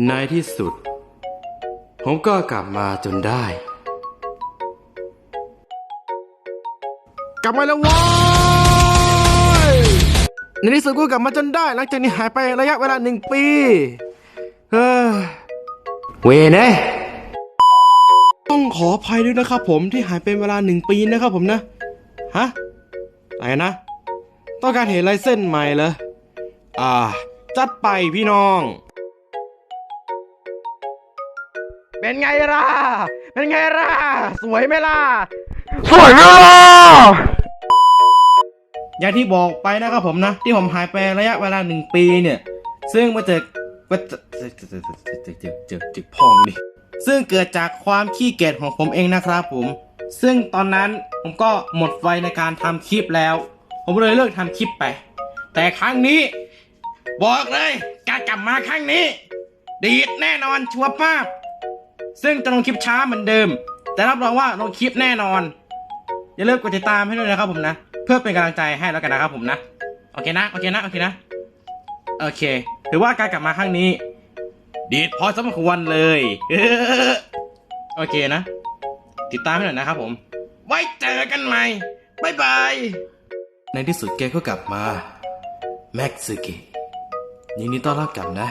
ในที่สุด ผมก็กลับมาจนได้ กลับมาแล้วว้ยในที่สุดก็กลับมาจนได้ หลังจากนี้หายไประยะเวลาหนึ่งปี เฮ้ยเวเน่ต้องขออภัยด้วยนะครับผมที่หายเป็นเวลาหนึ่งปีนะครับผมนะ ฮะอะไรนะ ต้องการเห็นลายเส้นใหม่เหรอ อ่า จัดไปพี่น้อง เป็นไงล่ะ เป็นไงล่ะ สวยไหมล่ะ สวยไหมล่ะ อย่างที่บอกไปนะครับผมนะ ที่ผมหายไประยะเวลาหนึ่งปีเนี่ย ซึ่งมาเจอมาเจอเจอเจอเจอพองดิซึ่งเกิดจากความขี้เกียจของผมเองนะครับผม ซึ่งตอนนั้นผมก็หมดไฟในการทำคลิปแล้ว ผมเลยเลิกทำคลิปไป แต่ครั้งนี้ บอกเลย การกลับมาครั้งนี้ ดีดแน่นอนชัวร์ป้า ซึ่งจะลงคลิปช้าเหมือนเดิม แต่รับรองว่าลงคลิปแน่นอน อย่าลืมกดติดตามให้ด้วยนะครับผมนะ เพื่อเป็นกำลังใจให้แล้วกันนะครับผมนะ โอเคนะ โอเคนะ โอเคนะ โอเค ถือว่าการกลับมาครั้งนี้ ดีพอสมควรเลย โอเคนะ ติดตามให้หน่อยนะครับผม ไว้เจอกันใหม่บ๊ายบาย ในที่สุดแกก็กลับมา แม็กซ์เกยินดีต้อนรับกลับนะ